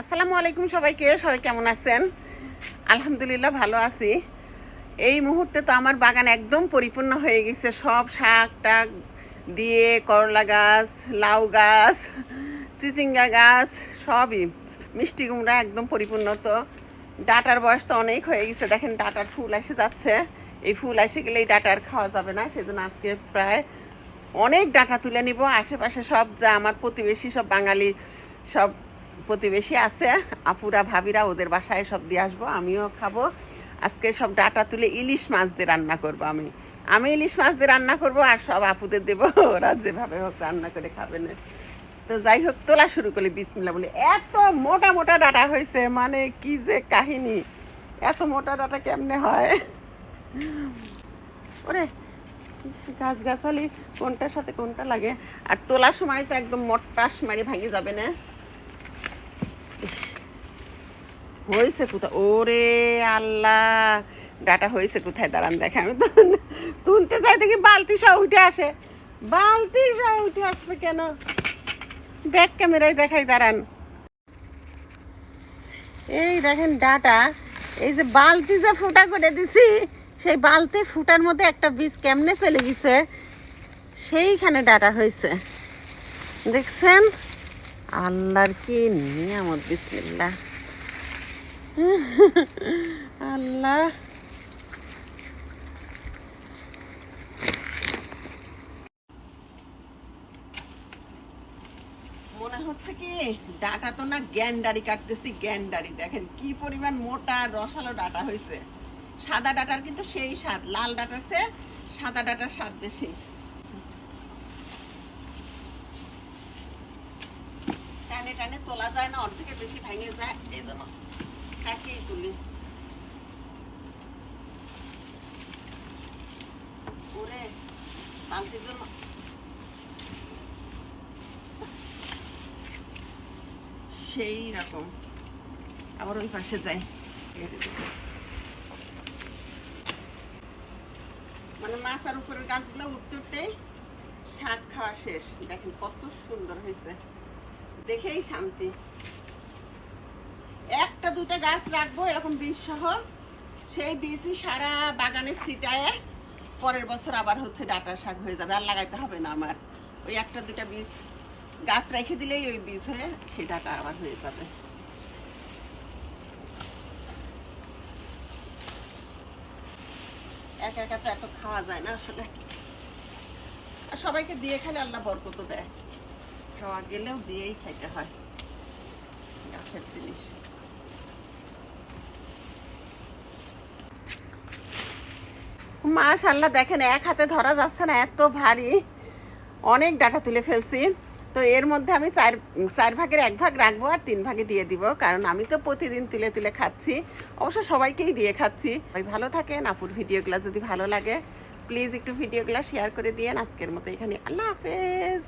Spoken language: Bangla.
আসসালামু আলাইকুম সবাইকে, সবাই কেমন আছেন? আলহামদুলিল্লাহ ভালো আছি। এই মুহূর্তে তো আমার বাগান একদম পরিপূর্ণ হয়ে গেছে। সব শাক টাক দিয়ে করলা গাছ, লাউ গাছ, চিচিঙ্গা গাছ, সবই। মিষ্টি কুমড়া একদম পরিপূর্ণ তো। ডাটার বয়স তো অনেক হয়ে গেছে। দেখেন ডাটার ফুল এসে যাচ্ছে। এই ফুল এসে গেলে এই ডাটা আর খাওয়া যাবে না। সেজন্য আজকে প্রায় অনেক ডাটা তুলে নিব। আশেপাশে সব যা আমার প্রতিবেশী, সব বাঙালি, সব প্রতিবেশী আছে, আপুরা, ভাবিরা, ওদের বাসায় সব দিয়ে আসব, আমিও খাব। আজকে সব ডাটা তুলে ইলিশ মাছ দিয়ে রান্না করব আমি। আমি ইলিশ মাছ দিয়ে রান্না করব আর সব আপুদের দেবো, ওরা যেভাবে হোক রান্না করে খাবে না। তো যাই হোক, তোলা শুরু করলি বিসমিল্লা বলে। এত মোটা মোটা ডাটা হয়েছে মানে কি যে কাহিনী। এত মোটা ডাটা কেমনে হয়? ওরে গাছগাছালি, কোনটার সাথে কোনটা লাগে? আর তোলার সময় তো একদম মট্টাস মারি ভাঙে যাবে না? হয়েছে কোথায় ওরে আল্লাহ। ডাটা হয়েছে কোথায়? দাঁড়ান দেখে, আমি তো তুলতে চাই দেখি বালতি সব উঠে আসে। বালতি সব উঠে আসবে কেন? ব্যাক ক্যামেরায় দেখাই, দাঁড়ান। এই দেখেন ডাটা, এই যে বালতি যে ফুটা করে দিছি, সেই বালতির ফুটার মধ্যে একটা বীজ কেমনে চলে গেছে, সেইখানে ডাটা হয়েছে। দেখছেন? আল্লাহর কি নিয়ামত? বিসমিল্লা আল্লাহ। মনে হচ্ছে কি ডাটা তো না গ্যান্ডারি কাটতেছি, গ্যান্ডারি। দেখেন কি পরিমাণ মোটা রসালো ডাটা হয়েছে। সাদা ডাটার কিন্তু সেই স্বাদ, লাল ডাটার চেয়ে সাদা ডাটার স্বাদ বেশি। টানে টানে তোলা যায় না অর্ধেকের বেশি ভেঙে যায়, এই জন্য কাটিয়ে তুলি। ওরে, বালতির জন্য। সেই রকম। আবার ওই পাশে যাই। মানে মাছার উপরের গাছগুলো উঠতে উঠতেই শাক খাওয়া শেষ। দেখেন কত সুন্দর হয়েছে। দেখেই শান্তি। একটা দুটো গাছ রাখব, এরকম বীজ সহ। সেই বীজই সারা বাগানে ছিটায়, পরের বছর আবার হচ্ছে ডাটা শাক হয়ে যাবে। আর লাগাইতে হবে না আমার। ওই একটা দুটা বীজ, গাছ রেখে দিলেই ওই বীজ হয়ে সেই ডাটা আবার হয়ে যাবে। একা একা তো এত খাওয়া যায় না আসলে। আর সবাইকে দিয়ে খেলে আল্লাহ বরকত দেয়। খাওয়া গেলেও দিয়েই খাইতে হয়। গাছের জিনিস। মাশাল্লাহ দেখেন এক হাতে ধরা যাচ্ছে না, এত ভারী। অনেক ডাটা তুলে ফেলছি। তো এর মধ্যে আমি চার চার ভাগের এক ভাগ রাখব আর তিন ভাগে দিয়ে দিব, কারণ আমি তো প্রতিদিন তুলে তুলে খাচ্ছি। অবশ্য সবাইকেই দিয়ে খাচ্ছি। ওই ভালো থাকেন, আপুর ভিডিওগুলো যদি ভালো লাগে প্লিজ একটু ভিডিওগুলো শেয়ার করে দিয়েন। আজকের মতো এখানে, আল্লাহ হাফেজ।